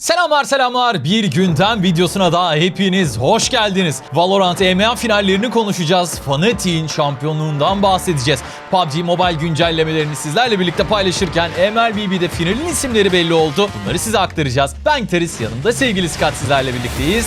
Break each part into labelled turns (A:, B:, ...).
A: Selamlar selamlar bir gündem videosuna daha hepiniz hoş geldiniz. Valorant EMEA finallerini konuşacağız. Fnatic'in şampiyonluğundan bahsedeceğiz. PUBG Mobile güncellemelerini sizlerle birlikte paylaşırken MLBB'de finalin isimleri belli oldu. Bunları size aktaracağız. Ben Teris yanımda sevgili Skat sizlerle birlikteyiz.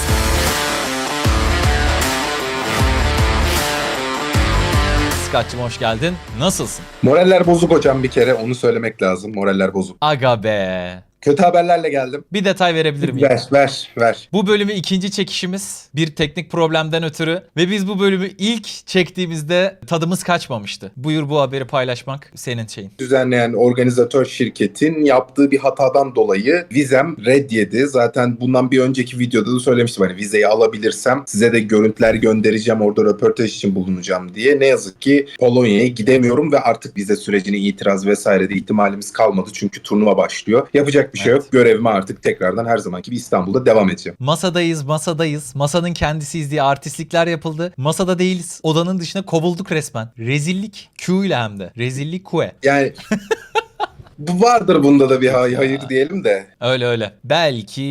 A: Skat'cığım hoş geldin. Nasılsın?
B: Moraller bozuk hocam bir kere onu söylemek lazım. Moraller bozuk.
A: Aga be.
B: Kötü haberlerle geldim.
A: Bir detay verebilir miyim?
B: Ver ver ver.
A: Bu bölümü ikinci çekişimiz bir teknik problemden ötürü ve biz bu bölümü ilk çektiğimizde tadımız kaçmamıştı. Buyur bu haberi paylaşmak senin şeyin.
B: Düzenleyen organizatör şirketin yaptığı bir hatadan dolayı vizem red yedi. Zaten bundan bir önceki videoda da söylemiştim. Hani vizeyi alabilirsem size de görüntüler göndereceğim orada röportaj için bulunacağım diye. Ne yazık ki Polonya'ya gidemiyorum ve artık vize sürecine itiraz vesaire de ihtimalimiz kalmadı. Çünkü turnuva başlıyor. Yapacak bir şey
A: Evet.
B: yok. Görevime artık tekrardan her zamanki gibi İstanbul'da devam edeceğim.
A: Masadayız, masadayız. Masanın kendisiyiz diye artistlikler yapıldı. Masada değiliz. Odanın dışına kovulduk resmen. Rezillik Q ile hem de. Rezillik Q.
B: Yani bu vardır bunda da bir hay- hayır diyelim de.
A: Öyle öyle. Belki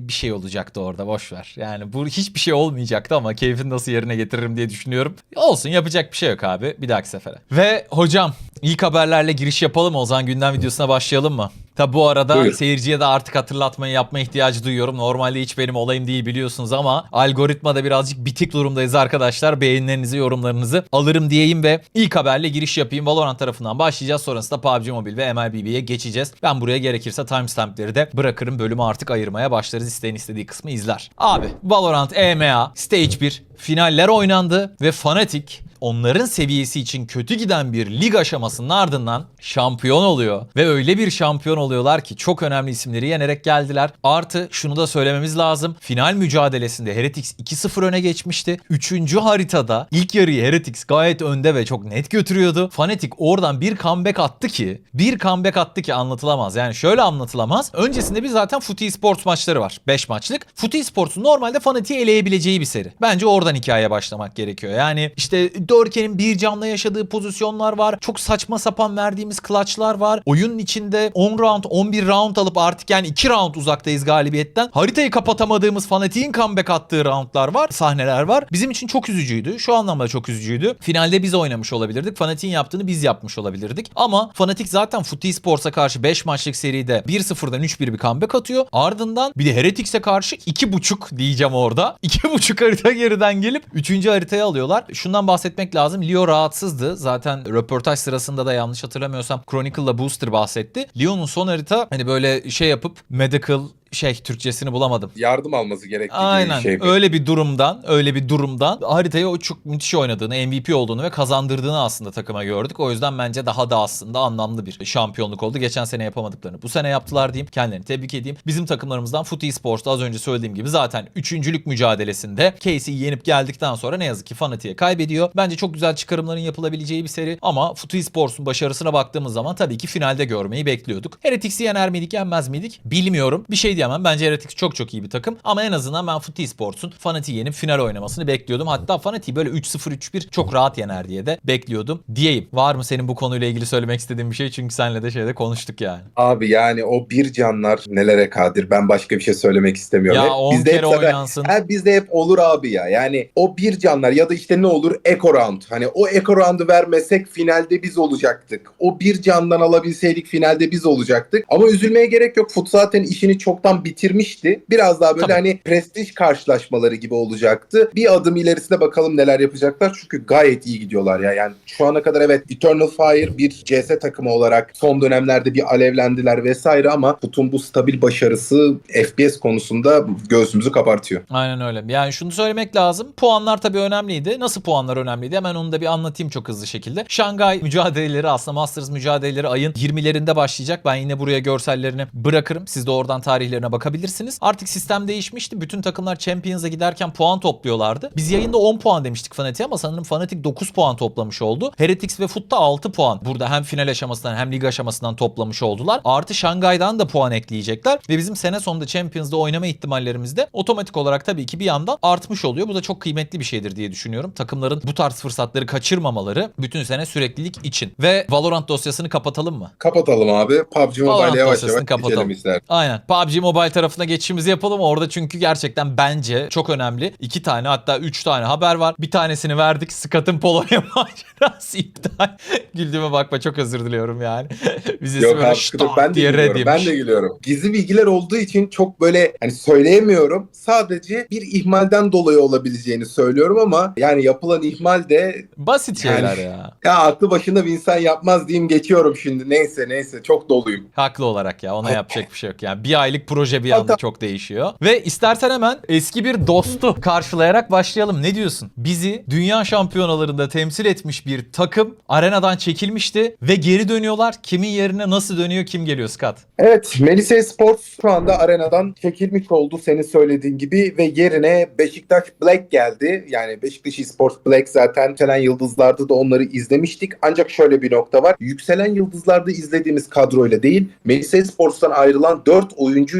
A: bir şey olacaktı orada boş ver. Yani bu hiçbir şey olmayacaktı ama keyfini nasıl yerine getiririm diye düşünüyorum. Olsun yapacak bir şey yok abi bir dahaki sefere. Ve hocam ilk haberlerle giriş yapalım mı? O zaman gündem videosuna başlayalım mı? Tabi bu arada
B: Buyur.
A: seyirciye de artık hatırlatmayı yapma ihtiyacı duyuyorum. Normalde hiç benim olayım değil biliyorsunuz ama algoritmada birazcık bitik durumdayız arkadaşlar. Beğenilerinizi, yorumlarınızı alırım diyeyim ve ilk haberle giriş yapayım. Valorant tarafından başlayacağız. Sonrasında PUBG Mobile ve MLBB'ye geçeceğiz. Ben buraya gerekirse timestampleri de bırakırım. Bölümü artık ayırmaya başlarız. İsteyen istediği kısmı izler. Abi Valorant EMEA Stage 1 finaller oynandı ve Fnatic onların seviyesi için kötü giden bir lig aşamasının ardından şampiyon oluyor. Ve öyle bir şampiyon oluyorlar ki çok önemli isimleri yenerek geldiler. Artı şunu da söylememiz lazım. Final mücadelesinde Heretics 2-0 öne geçmişti. Üçüncü haritada ilk yarıyı Heretics gayet önde ve çok net götürüyordu. Fnatic oradan bir comeback attı ki bir comeback attı ki anlatılamaz. Yani şöyle anlatılamaz. Öncesinde bir zaten Footy Sports maçları var. 5 maçlık. Footy Sports'un normalde Fnatic'i eleyebileceği bir seri. Bence oradan hikayeye başlamak gerekiyor. Yani işte Dörken'in bir canla yaşadığı pozisyonlar var. Çok saçma sapan verdiğimiz clutchlar var. Oyunun içinde 10 round 11 round alıp artık yani 2 round uzaktayız galibiyetten. Haritayı kapatamadığımız Fnatic'in comeback attığı roundlar var. Sahneler var. Bizim için çok üzücüydü. Şu anlamda çok üzücüydü. Finalde biz oynamış olabilirdik. Fnatic'in yaptığını biz yapmış olabilirdik. Ama Fnatic zaten Footy Sports'a karşı 5 maçlık seride 1-0'dan 3-1 bir comeback atıyor. Ardından bir de Heretics'e karşı 2.5 diyeceğim orada. 2.5 harita geriden gelip 3. haritayı alıyorlar. Şundan bahsetmek lazım. Leo rahatsızdı. Zaten röportaj sırasında da yanlış hatırlamıyorsam Chronicle'la Booster bahsetti. Leo'nun son harita hani böyle şey yapıp medical şey Türkçesini bulamadım.
B: Yardım alması gerektiği
A: Aynen
B: şey. bu.
A: öyle bir durumdan öyle bir durumdan haritayı o çok müthiş oynadığını MVP olduğunu ve kazandırdığını aslında takıma gördük. O yüzden bence daha da aslında anlamlı bir şampiyonluk oldu. Geçen sene yapamadıklarını bu sene yaptılar diyeyim. Kendilerini tebrik edeyim. Bizim takımlarımızdan Footy Sports'ta az önce söylediğim gibi zaten üçüncülük mücadelesinde Casey'i yenip geldikten sonra ne yazık ki Fnatic'e kaybediyor. Bence çok güzel çıkarımların yapılabileceği bir seri ama Footy Sports'un başarısına baktığımız zaman tabii ki finalde görmeyi bekliyorduk. Heretics'i yener miydik yenmez miydik bilmiyorum. Bir şey diyemem. Bence Heretics çok çok iyi bir takım ama en azından ben Footy Sports'un Fnatic'i yenip final oynamasını bekliyordum. Hatta Fnatic'i böyle 3-0 3-1 çok rahat yener diye de bekliyordum diyeyim. Var mı senin bu konuyla ilgili söylemek istediğin bir şey? Çünkü senle de şeyde konuştuk yani.
B: Abi yani o bir canlar nelere kadir. Ben başka bir şey söylemek istemiyorum.
A: Ya
B: Hep
A: 10
B: bizde hep
A: kere
B: zaten-
A: oynansın.
B: Ha, bizde hep olur abi ya. Yani o bir canlar ya da işte ne olur eco round. Hani o eco round'u vermesek finalde biz olacaktık. O bir candan alabilseydik finalde biz olacaktık. Ama üzülmeye gerek yok. Fut zaten işini çoktan bitirmişti. Biraz daha böyle
A: Tabii.
B: hani prestij karşılaşmaları gibi olacaktı. Bir adım ilerisine bakalım neler yapacaklar. Çünkü gayet iyi gidiyorlar ya. Yani şu ana kadar evet Eternal Fire bir CS takımı olarak son dönemlerde bir alevlendiler vesaire ama Fut'un bu stabil başarısı FPS konusunda göğsümüzü kabartıyor.
A: Aynen öyle. Yani şunu söylemek lazım. Puanlar tabii önemliydi. Nasıl puanlar önemliydi? Hemen onu da bir anlatayım çok hızlı şekilde. Şangay mücadeleleri aslında Masters mücadeleleri ayın 20'lerinde başlayacak. Ben yine buraya görsellerini bırakırım. Siz de oradan tarihlerine bakabilirsiniz. Artık sistem değişmişti. Bütün takımlar Champions'a giderken puan topluyorlardı. Biz yayında 10 puan demiştik Fnatic'e ama sanırım Fnatic 9 puan toplamış oldu. Heretics ve Foot'ta 6 puan. Burada hem final aşamasından hem lig aşamasından toplamış oldular. Artı Şangay'dan da puan ekleyecekler. Ve bizim sene sonunda Champions'da oynama ihtimallerimiz de otomatik olarak tabii ki bir yandan artmış oluyor. Bu da çok kıymetli bir şeydir diye düşünüyorum. Takımların bu tarz fırsatları kaçırmamaları bütün sene süreklilik için. Ve Valorant dosyasını kapatalım mı?
B: Kapatalım abi. PUBG Mobile yavaş yavaş
A: kapatalım.
B: ister.
A: Aynen. PUBG Mobile tarafına geçişimizi yapalım. Orada çünkü gerçekten bence çok önemli. iki tane hatta üç tane haber var. Bir tanesini verdik. Scott'ın Polonya macerası iptal. Güldüğüme bakma çok özür diliyorum yani. Vizesi
B: Yok
A: böyle
B: abi
A: ştak
B: ben de
A: diye
B: gülüyorum. Ben de gülüyorum. Gizli bilgiler olduğu için çok böyle hani söyleyemiyorum. Sadece bir ihmalden dolayı olabileceğini söylüyorum ama yani yapılan ihmal de
A: Basit
B: Yani-
A: şeyler ya.
B: ya aklı başında bir insan yapmaz diyeyim geçiyorum şimdi. Neyse neyse çok doluyum.
A: Haklı olarak ya ona yapacak bir şey yok. Yani bir aylık proje bir anda çok değişiyor. Ve istersen hemen eski bir dostu karşılayarak başlayalım. Ne diyorsun? Bizi dünya şampiyonalarında temsil etmiş bir takım arenadan çekilmişti ve geri dönüyorlar. Kimin yerine nasıl dönüyor kim geliyor Scott?
B: Evet, Melisa Sports şu anda arenadan çekilmiş oldu senin söylediğin gibi ve yerine Beşiktaş Black geldi. Yani Beşiktaş Sports Black zaten Yükselen Yıldızlar'da da onları izlemiştik. Ancak şöyle bir nokta var. Yükselen Yıldızlar'da izlediğimiz kadroyla değil, Melisa Sports'tan ayrılan 4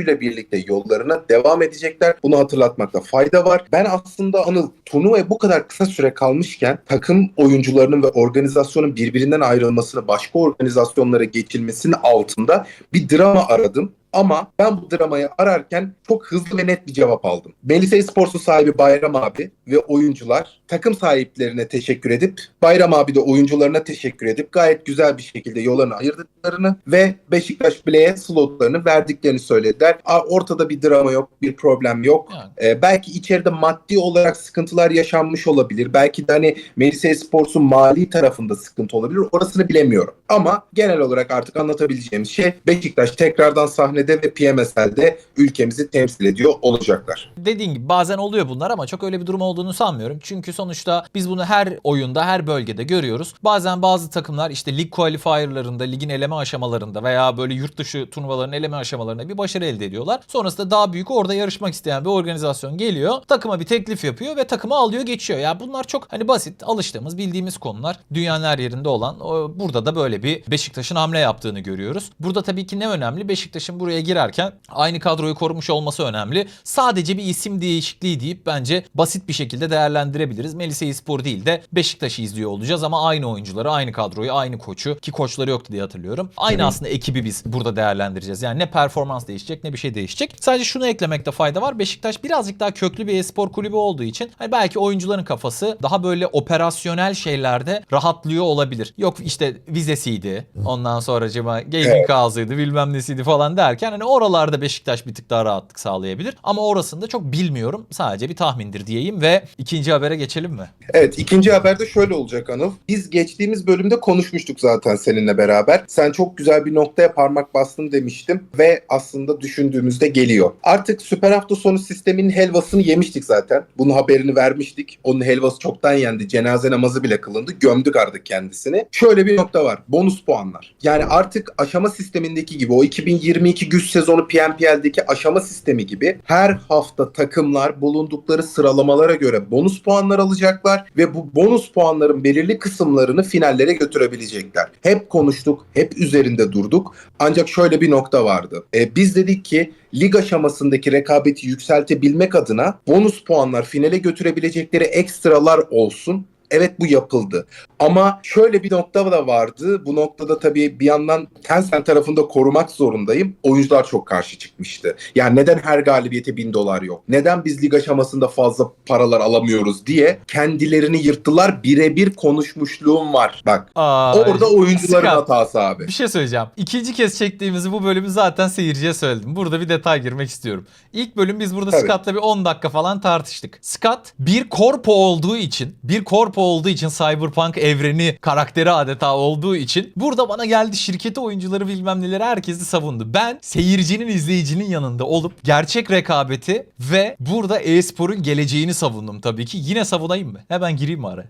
B: oyuncuyla birlikte yollarına devam edecekler. Bunu hatırlatmakta fayda var. Ben aslında Anıl turnuvaya bu kadar kısa süre kalmışken takım oyuncularının ve organizasyonun birbirinden ayrılmasını, başka organizasyonlara geçilmesinin altında bir drama aradım. Ama ben bu dramayı ararken çok hızlı ve net bir cevap aldım. Melisa Sports'un sahibi Bayram abi ve oyuncular takım sahiplerine teşekkür edip Bayram abi de oyuncularına teşekkür edip gayet güzel bir şekilde yollarını ayırdıklarını ve Beşiktaş Bile'ye slotlarını verdiklerini söylediler. Ortada bir drama yok, bir problem yok.
A: Yani.
B: Ee, belki içeride maddi olarak sıkıntılar yaşanmış olabilir. Belki de hani Melisa Sports'un mali tarafında sıkıntı olabilir. Orasını bilemiyorum. Ama genel olarak artık anlatabileceğimiz şey Beşiktaş tekrardan sahnede ve PMSL'de ülkemizi temsil ediyor olacaklar.
A: Dediğin gibi bazen oluyor bunlar ama çok öyle bir durum olduğunu sanmıyorum. Çünkü sonuçta biz bunu her oyunda, her bölgede görüyoruz. Bazen bazı takımlar işte lig qualifier'larında, ligin eleme aşamalarında veya böyle yurt dışı turnuvaların eleme aşamalarında bir başarı elde ediyorlar. Sonrasında daha büyük orada yarışmak isteyen bir organizasyon geliyor. Takıma bir teklif yapıyor ve takımı alıyor geçiyor. Ya bunlar çok hani basit, alıştığımız, bildiğimiz konular. Dünyanın her yerinde olan. Burada da böyle bir Beşiktaş'ın hamle yaptığını görüyoruz. Burada tabii ki ne önemli? Beşiktaş'ın buraya girerken aynı kadroyu korumuş olması önemli. Sadece bir isim değişikliği deyip bence basit bir şekilde değerlendirebiliriz. Melisa Spor değil de Beşiktaş'ı izliyor olacağız ama aynı oyuncuları, aynı kadroyu, aynı koçu ki koçları yoktu diye hatırlıyorum. Aynı
B: hı.
A: aslında ekibi biz burada değerlendireceğiz. Yani ne performans değişecek ne bir şey değişecek. Sadece şunu eklemekte fayda var. Beşiktaş birazcık daha köklü bir e-spor kulübü olduğu için hani belki oyuncuların kafası daha böyle operasyonel şeylerde rahatlıyor olabilir. Yok işte vizesiydi. Ondan sonra gaming
B: Evet.
A: ağzıydı bilmem nesiydi falan derken hani oralarda Beşiktaş bir tık daha rahatlık sağlayabilir. Ama orasını da çok bilmiyorum. Sadece bir tahmindir diyeyim ve ikinci habere geçelim mi?
B: Evet ikinci haberde şöyle olacak Anıl. Biz geçtiğimiz bölümde konuşmuştuk zaten seninle beraber. Sen çok güzel bir noktaya parmak bastın demiştim ve aslında düşündüğümüzde geliyor. Artık süper hafta sonu sisteminin helvasını yemiştik zaten. Bunun haberini vermiştik. Onun helvası çoktan yendi. Cenaze namazı bile kılındı. Gömdük artık kendisini. Şöyle bir nokta var. Bonus puanlar. Yani artık aşama sistemindeki gibi o 2022 güç sezonu PNPL'deki aşama sistemi gibi her hafta takımlar bulundukları sıralamalara göre bonus puanlar alacaklar ve bu bonus puanların belirli kısımlarını finallere götürebilecekler. Hep konuştuk, hep üzerinde durduk. Ancak şöyle bir nokta vardı. E, biz dedik ki lig aşamasındaki rekabeti yükseltebilmek adına bonus puanlar finale götürebilecekleri ekstralar olsun. Evet bu yapıldı. Ama şöyle bir nokta da vardı. Bu noktada tabii bir yandan Tencent tarafında korumak zorundayım. Oyuncular çok karşı çıkmıştı. Yani neden her galibiyete bin dolar yok? Neden biz lig aşamasında fazla paralar alamıyoruz diye kendilerini yırttılar. Birebir konuşmuşluğum var. Bak
A: Aa,
B: orada oyuncuların
A: Scott,
B: hatası abi.
A: Bir şey söyleyeceğim. İkinci kez çektiğimizi bu bölümü zaten seyirciye söyledim. Burada bir detay girmek istiyorum. İlk bölüm biz burada. Scott'la bir 10 dakika falan tartıştık. Scott bir korpo olduğu için, bir korpo olduğu için Cyberpunk evreni karakteri adeta olduğu için burada bana geldi şirketi oyuncuları bilmem neleri herkesi savundu. Ben seyircinin izleyicinin yanında olup gerçek rekabeti ve burada e-sporun geleceğini savundum tabii ki. Yine savunayım mı? Hemen gireyim mi araya?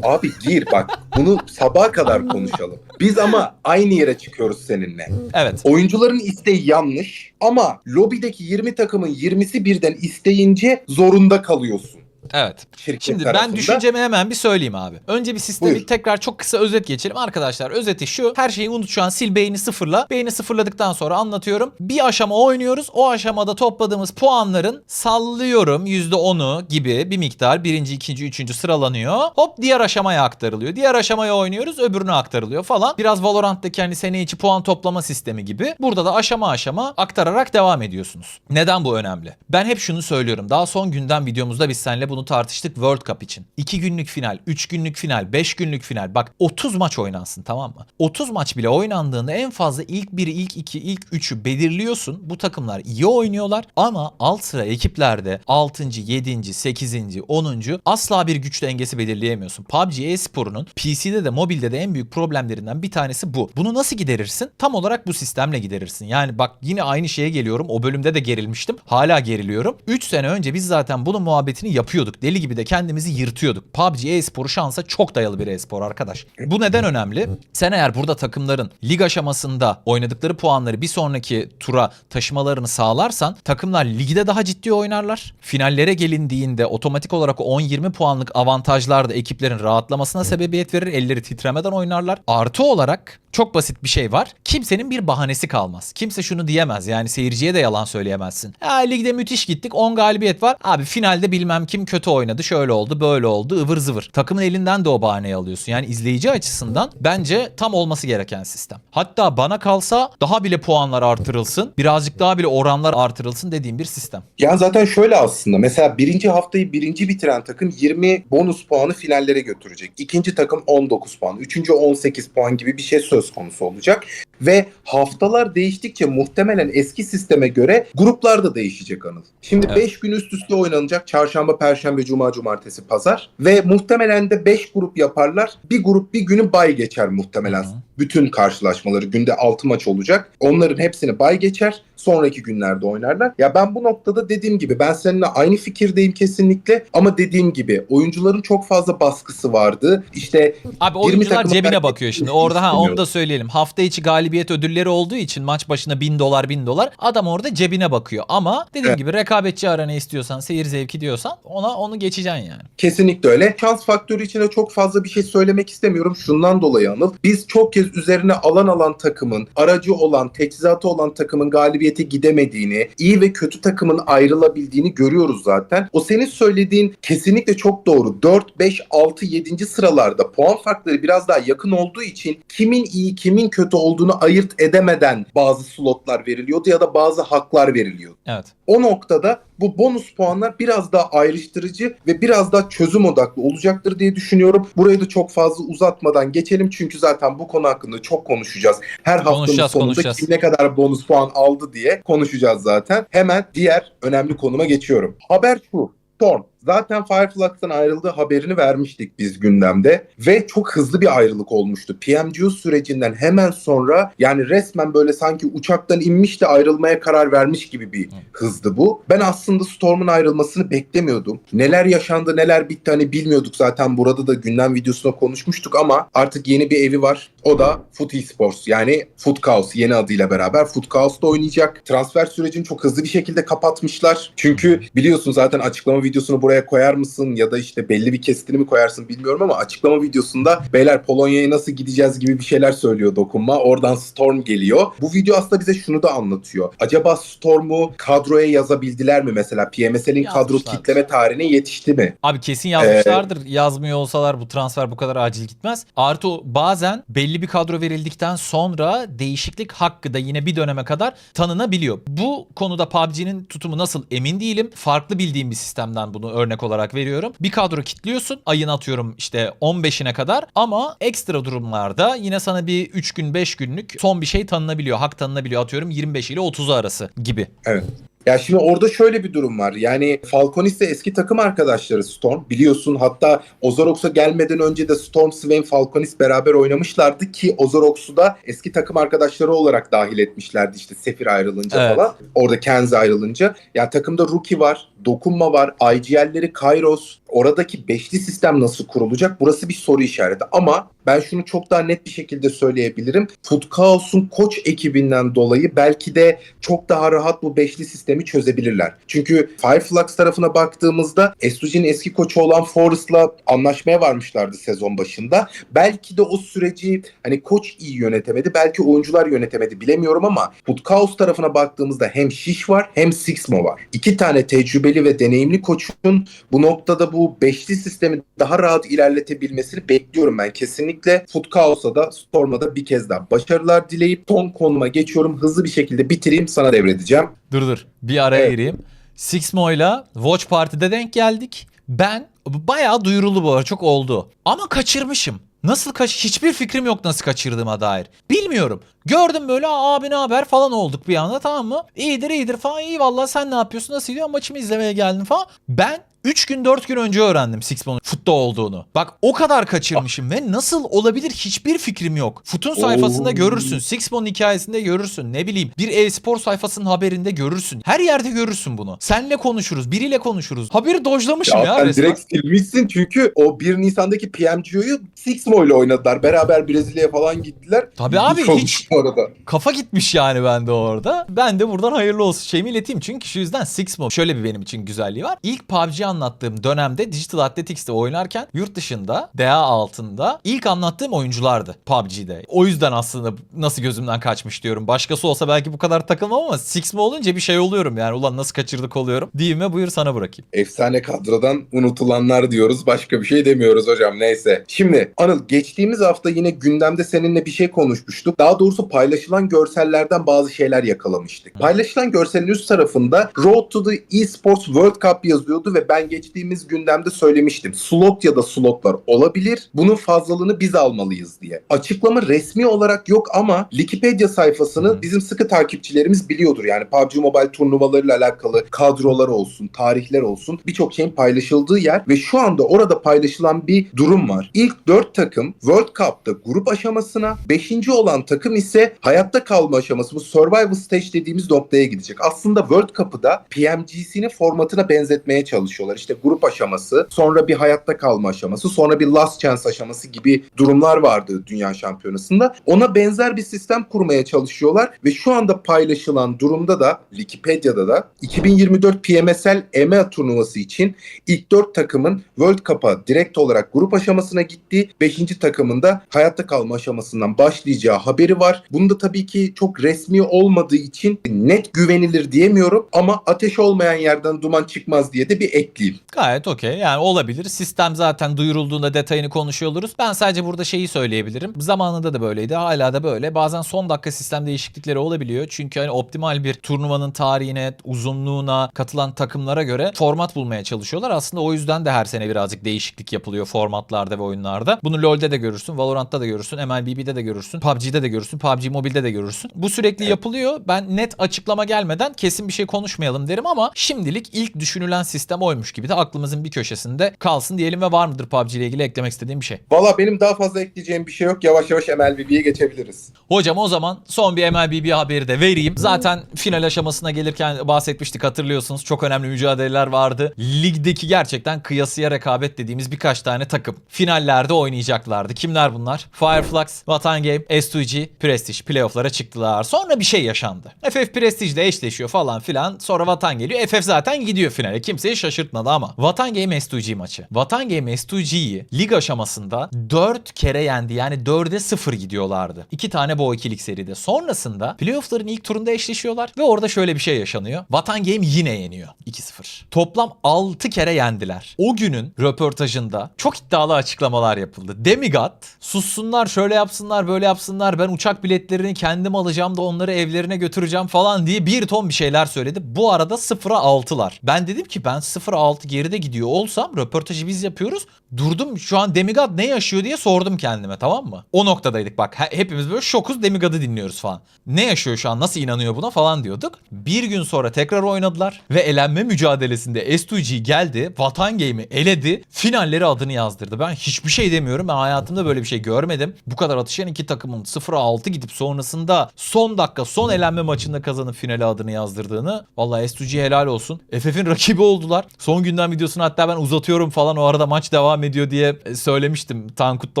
B: Abi gir bak. Bunu sabaha kadar konuşalım. Biz ama aynı yere çıkıyoruz seninle.
A: Evet.
B: Oyuncuların isteği yanlış ama lobideki 20 takımın 20'si birden isteyince zorunda kalıyorsun.
A: Evet.
B: şirket
A: Şimdi
B: tarafında.
A: ben düşüncemi hemen bir söyleyeyim abi. Önce bir sistemi
B: Buyur.
A: tekrar çok kısa özet geçelim. Arkadaşlar özeti şu. Her şeyi unut şu an sil beyni sıfırla. Beyni sıfırladıktan sonra anlatıyorum. Bir aşama oynuyoruz. O aşamada topladığımız puanların sallıyorum %10'u gibi bir miktar birinci, ikinci, üçüncü sıralanıyor. Hop diğer aşamaya aktarılıyor. Diğer aşamaya oynuyoruz öbürüne aktarılıyor falan. Biraz Valorant'taki hani sene içi puan toplama sistemi gibi. Burada da aşama aşama aktararak devam ediyorsunuz. Neden bu önemli? Ben hep şunu söylüyorum. Daha son gündem videomuzda biz seninle bunu tartıştık World Cup için. 2 günlük final, 3 günlük final, 5 günlük final. Bak 30 maç oynansın tamam mı? 30 maç bile oynandığında en fazla ilk 1'i, ilk 2, ilk 3'ü belirliyorsun. Bu takımlar iyi oynuyorlar ama alt sıra ekiplerde 6. 7. 8. 10. asla bir güç dengesi belirleyemiyorsun. PUBG e-sporunun PC'de de mobilde de en büyük problemlerinden bir tanesi bu. Bunu nasıl giderirsin? Tam olarak bu sistemle giderirsin. Yani bak yine aynı şeye geliyorum. O bölümde de gerilmiştim. Hala geriliyorum. 3 sene önce biz zaten bunun muhabbetini yapıyorduk. Deli gibi de kendimizi yırtıyorduk. PUBG e-sporu şansa çok dayalı bir e-spor arkadaş. Bu neden önemli? Sen eğer burada takımların lig aşamasında oynadıkları puanları bir sonraki tura taşımalarını sağlarsan takımlar ligde daha ciddi oynarlar. Finallere gelindiğinde otomatik olarak o 10-20 puanlık avantajlar da ekiplerin rahatlamasına sebebiyet verir. Elleri titremeden oynarlar. Artı olarak çok basit bir şey var. Kimsenin bir bahanesi kalmaz. Kimse şunu diyemez. Yani seyirciye de yalan söyleyemezsin. Ya ligde müthiş gittik 10 galibiyet var. Abi finalde bilmem kim kötü oynadı. Şöyle oldu böyle oldu ıvır zıvır. Takımın elinden de o bahaneyi alıyorsun. Yani izleyici açısından bence tam olması gereken sistem. Hatta bana kalsa daha bile puanlar artırılsın. Birazcık daha bile oranlar artırılsın dediğim bir sistem.
B: Yani zaten şöyle aslında mesela birinci haftayı birinci bitiren takım 20 bonus puanı finallere götürecek. İkinci takım 19 puan, üçüncü 18 puan gibi bir şey söz konusu olacak. Ve haftalar değiştikçe muhtemelen eski sisteme göre gruplar da değişecek Anıl. Şimdi
A: Evet.
B: 5 gün üst üste oynanacak çarşamba, perşembe, cuma, cumartesi, pazar. Ve muhtemelen de 5 grup yaparlar. Bir grup bir günü bay geçer muhtemelen.
A: Hı hı.
B: Bütün karşılaşmaları günde 6 maç olacak. Onların hepsini bay geçer. Sonraki günlerde oynarlar. Ya ben bu noktada dediğim gibi ben seninle aynı fikirdeyim kesinlikle. Ama dediğim gibi oyuncuların çok fazla baskısı vardı. İşte
A: Abi
B: 20
A: oyuncular cebine bakıyor şimdi. Orada ha onu da söyleyelim. Hafta içi galibiyet ödülleri olduğu için maç başına 1000 dolar 1000 dolar. Adam orada cebine bakıyor. Ama dediğim
B: Evet.
A: gibi rekabetçi arana istiyorsan, seyir zevki diyorsan ona onu geçeceksin yani.
B: Kesinlikle öyle. Şans faktörü içinde çok fazla bir şey söylemek istemiyorum. Şundan dolayı Anıl. Biz çok kez üzerine alan alan takımın, aracı olan, teçhizatı olan takımın galibiyete gidemediğini, iyi ve kötü takımın ayrılabildiğini görüyoruz zaten. O senin söylediğin kesinlikle çok doğru. 4, 5, 6, 7. sıralarda puan farkları biraz daha yakın olduğu için kimin iyi, kimin kötü olduğunu ayırt edemeden bazı slotlar veriliyordu ya da bazı haklar veriliyordu.
A: Evet.
B: O noktada bu bonus puanlar biraz daha ayrıştırıcı ve biraz daha çözüm odaklı olacaktır diye düşünüyorum. Burayı da çok fazla uzatmadan geçelim çünkü zaten bu konu hakkında çok konuşacağız. Her haftanın
A: Konuşacağız,
B: sonunda
A: konuşacağız.
B: kim ne kadar bonus puan aldı diye konuşacağız zaten. Hemen diğer önemli konuma geçiyorum. Haber şu. Storm. Zaten Fireflux'tan ayrıldığı haberini vermiştik biz gündemde ve çok hızlı bir ayrılık olmuştu. PMGO sürecinden hemen sonra yani resmen böyle sanki uçaktan inmiş de ayrılmaya karar vermiş gibi bir hızdı bu. Ben aslında Storm'un ayrılmasını beklemiyordum. Neler yaşandı neler bitti hani bilmiyorduk zaten burada da gündem videosunda konuşmuştuk ama artık yeni bir evi var. O da Foot Esports yani Foot Chaos yeni adıyla beraber Foot Chaos'ta oynayacak. Transfer sürecini çok hızlı bir şekilde kapatmışlar. Çünkü biliyorsun zaten açıklama videosunu buraya koyar mısın ya da işte belli bir kesitini mi koyarsın bilmiyorum ama açıklama videosunda beyler Polonya'ya nasıl gideceğiz gibi bir şeyler söylüyor dokunma. Oradan Storm geliyor. Bu video aslında bize şunu da anlatıyor. Acaba Storm'u kadroya yazabildiler mi mesela? PMSL'in kadro kitleme tarihine yetişti mi?
A: Abi kesin yazmışlardır. Yazmıyor olsalar bu transfer bu kadar acil gitmez. Artı bazen belli bir kadro verildikten sonra değişiklik hakkı da yine bir döneme kadar tanınabiliyor. Bu konuda PUBG'nin tutumu nasıl emin değilim. Farklı bildiğim bir sistemden bunu örnek olarak veriyorum. Bir kadro kitliyorsun. Ayın atıyorum işte 15'ine kadar ama ekstra durumlarda yine sana bir 3 gün 5 günlük son bir şey tanınabiliyor. Hak tanınabiliyor atıyorum 25 ile 30 arası gibi.
B: Evet. Ya şimdi orada şöyle bir durum var. Yani Falconis de eski takım arkadaşları Storm. Biliyorsun hatta Ozorox'a gelmeden önce de Storm, Swain, Falconis beraber oynamışlardı ki Ozorox'u da eski takım arkadaşları olarak dahil etmişlerdi işte Sefir ayrılınca
A: Evet.
B: falan. Orada Kenzi ayrılınca. Ya takımda Rookie var, Dokunma var, IGL'leri Kairos. Oradaki beşli sistem nasıl kurulacak? Burası bir soru işareti ama ben şunu çok daha net bir şekilde söyleyebilirim. Food Chaos'un koç ekibinden dolayı belki de çok daha rahat bu beşli sistemi çözebilirler. Çünkü Fireflux tarafına baktığımızda SUG'nin eski koçu olan Forrest'la anlaşmaya varmışlardı sezon başında. Belki de o süreci hani koç iyi yönetemedi, belki oyuncular yönetemedi bilemiyorum ama Chaos tarafına baktığımızda hem Şiş var hem Sixmo var. İki tane tecrübeli ve deneyimli koçun bu noktada bu beşli sistemi daha rahat ilerletebilmesini bekliyorum ben kesinlikle. Food Chaos'a da Storm'a bir kez daha başarılar dileyip son konuma geçiyorum. Hızlı bir şekilde bitireyim sana devredeceğim.
A: Dur dur bir araya
B: Evet.
A: gireyim. Sixmo'yla Watch Party'de denk geldik. Ben bayağı duyuruldu bu arada çok oldu. Ama kaçırmışım. Nasıl kaç hiçbir fikrim yok nasıl kaçırdığıma dair. Bilmiyorum. Gördüm böyle "Aa, abi ne haber falan olduk bir anda tamam mı? İyidir iyidir falan iyi vallahi sen ne yapıyorsun nasıl gidiyor maçımı izlemeye geldin falan. Ben 3 gün 4 gün önce öğrendim Sixmon'un futta olduğunu. Bak o kadar kaçırmışım ve nasıl olabilir hiçbir fikrim yok. Fut'un sayfasında
B: Oo.
A: görürsün. Sixmon'un hikayesinde görürsün. Ne bileyim bir e-spor sayfasının haberinde görürsün. Her yerde görürsün bunu. Senle konuşuruz. Biriyle konuşuruz. Haberi dojlamışım ya,
B: Ya, sen
A: resmen.
B: direkt silmişsin çünkü o 1 Nisan'daki PMGO'yu Sixmo ile oynadılar. Beraber Brezilya'ya falan gittiler.
A: Tabii abi,
B: olmuş
A: hiç-
B: Bu arada.
A: Kafa gitmiş yani bende orada. Ben de buradan hayırlı olsun şeyimi ileteyim. Çünkü şu yüzden Sixmo şöyle bir benim için güzelliği var. İlk PUBG anlattığım dönemde Digital Athletics'te oynarken yurt dışında DA altında ilk anlattığım oyunculardı PUBG'de. O yüzden aslında nasıl gözümden kaçmış diyorum. Başkası olsa belki bu kadar takılmam ama Sixmo olunca bir şey oluyorum yani. Ulan nasıl kaçırdık oluyorum. Diyeyim buyur sana bırakayım.
B: Efsane kadrodan unutulanlar diyoruz. Başka bir şey demiyoruz hocam. Neyse. Şimdi Anıl geçtiğimiz hafta yine gündemde seninle bir şey konuşmuştuk. Daha doğrusu paylaşılan görsellerden bazı şeyler yakalamıştık. Paylaşılan görselin üst tarafında Road to the Esports World Cup yazıyordu ve ben geçtiğimiz gündemde söylemiştim. Slot ya da slotlar olabilir. Bunun fazlalığını biz almalıyız diye. Açıklama resmi olarak yok ama Wikipedia sayfasını
A: Hı.
B: bizim sıkı takipçilerimiz biliyordur. Yani PUBG Mobile turnuvalarıyla alakalı kadrolar olsun, tarihler olsun birçok şeyin paylaşıldığı yer ve şu anda orada paylaşılan bir durum var. İlk 4 takım World Cup'ta grup aşamasına, 5. olan takım ise hayatta kalma aşaması bu survival stage dediğimiz noktaya gidecek. Aslında World Cup'ı da PMGC'nin formatına benzetmeye çalışıyorlar. İşte grup aşaması, sonra bir hayatta kalma aşaması, sonra bir last chance aşaması gibi durumlar vardı Dünya Şampiyonası'nda. Ona benzer bir sistem kurmaya çalışıyorlar ve şu anda paylaşılan durumda da Wikipedia'da da 2024 PMSL EMEA turnuvası için ilk 4 takımın World Cup'a direkt olarak grup aşamasına gittiği 5. takımın da hayatta kalma aşamasından başlayacağı haberi var. Bunda tabii ki çok resmi olmadığı için net güvenilir diyemiyorum ama ateş olmayan yerden duman çıkmaz diye de bir ekleyeyim.
A: Gayet okey. Yani olabilir. Sistem zaten duyurulduğunda detayını konuşuyor oluruz. Ben sadece burada şeyi söyleyebilirim. Zamanında da böyleydi. Hala da böyle. Bazen son dakika sistem değişiklikleri olabiliyor. Çünkü hani optimal bir turnuvanın tarihine, uzunluğuna, katılan takımlara göre format bulmaya çalışıyorlar. Aslında o yüzden de her sene birazcık değişiklik yapılıyor formatlarda ve oyunlarda. Bunu LoL'de de görürsün, Valorant'ta da görürsün, MLBB'de de görürsün, PUBG'de de görürsün, PUBG Mobile'de de görürsün. Bu sürekli yapılıyor. Ben net açıklama gelmeden kesin bir şey konuşmayalım derim ama şimdilik ilk düşünülen sistem oymuş gibi de aklımızın bir köşesinde kalsın diyelim ve var mıdır PUBG ile ilgili eklemek istediğim bir şey?
B: Valla benim daha fazla ekleyeceğim bir şey yok. Yavaş yavaş MLBB'ye geçebiliriz.
A: Hocam o zaman son bir MLBB haberi de vereyim. Zaten final aşamasına gelirken bahsetmiştik hatırlıyorsunuz. Çok önemli mücadeleler vardı. Ligdeki gerçekten kıyasıya rekabet dediğimiz birkaç tane takım. Finallerde oynayacaklardı. Kimler bunlar? Fireflux, Vatan Game, S2G, Prestige playofflara çıktılar. Sonra bir şey yaşandı. FF Prestige ile eşleşiyor falan filan. Sonra Vatan geliyor. FF zaten gidiyor finale. Kimseyi şaşırtmadı ama. Vatan Game S2G maçı. Vatan Game S2G'yi lig aşamasında 4 kere yendi. Yani 4'e 0 gidiyorlardı. 2 tane bu ikilik seride. Sonrasında playoff'ların ilk turunda eşleşiyorlar ve orada şöyle bir şey yaşanıyor. Vatan Game yine yeniyor. 2-0. Toplam 6 kere yendiler. O günün röportajında çok iddialı açıklamalar yapıldı. Demigod sussunlar şöyle yapsınlar böyle yapsınlar ben uçak biletlerini kendim alacağım da onları evlerine götüreceğim falan diye bir ton bir şeyler söyledi. Bu arada 0'a 6'lar. Ben dedim ki ben 0'a 6 geride gidiyor olsam röportajı biz yapıyoruz. Durdum şu an Demigod ne yaşıyor diye sordum kendime tamam mı? O noktadaydık bak he- hepimiz böyle şokuz Demigod'u dinliyoruz falan. Ne yaşıyor şu an nasıl inanıyor buna falan diyorduk. Bir gün sonra tekrar oynadılar ve elenme mücadelesinde S2G geldi Vatan Game'i eledi finalleri adını yazdırdı. Ben hiçbir şey demiyorum ben hayatımda böyle bir şey görmedim. Bu kadar atışan iki takımın 0'a 6 gidip sonrasında son dakika son elenme maçında kazanıp finale adını yazdırdığını. Vallahi S2G helal olsun. FF'in rakibi oldular. Son günden videosunu hatta ben uzatıyorum falan o arada maç devam ediyor diye söylemiştim. Tankut'ta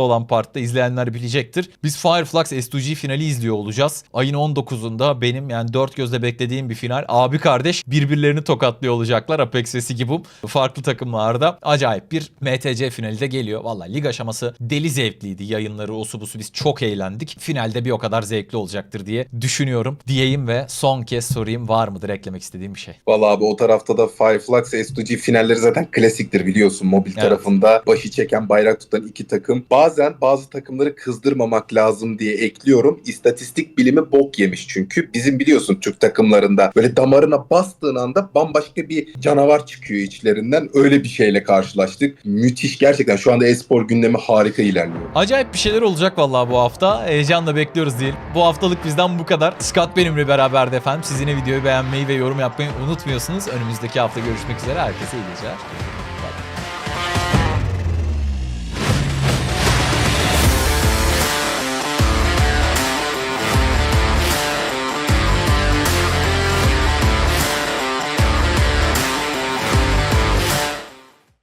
A: olan partta izleyenler bilecektir. Biz Fireflux S2G finali izliyor olacağız. Ayın 19'unda benim yani dört gözle beklediğim bir final. Abi kardeş birbirlerini tokatlıyor olacaklar. Apex ve Sigibum farklı takımlarda. Acayip bir MTC finali de geliyor. Valla lig aşaması deli zevkliydi. Yayınları osu busu biz çok eğlendik. Finalde bir o kadar zevkli olacaktır diye düşünüyorum. Diyeyim ve son kez sorayım var mıdır eklemek istediğim bir şey?
B: Valla abi o tarafta da Fireflux S2G finalleri zaten klasiktir biliyorsun. Mobil
A: Evet.
B: tarafında başı çeken bayrak tutan iki takım. Bazen bazı takımları kızdırmamak lazım diye ekliyorum. İstatistik bilimi bok yemiş çünkü. Bizim biliyorsun Türk takımlarında böyle damarına bastığın anda bambaşka bir canavar çıkıyor içlerinden. Öyle bir şeyle karşılaştık. Müthiş gerçekten şu anda espor gündemi harika ilerliyor.
A: Acayip bir şeyler olacak vallahi bu hafta. Heyecanla bekliyoruz diyelim. Bu haftalık bizden bu kadar. Scott benimle beraberdi efendim. Siz yine videoyu beğenmeyi ve yorum yapmayı unutmuyorsunuz. Önümüzdeki hafta görüşmek üzere. Herkese iyi geceler.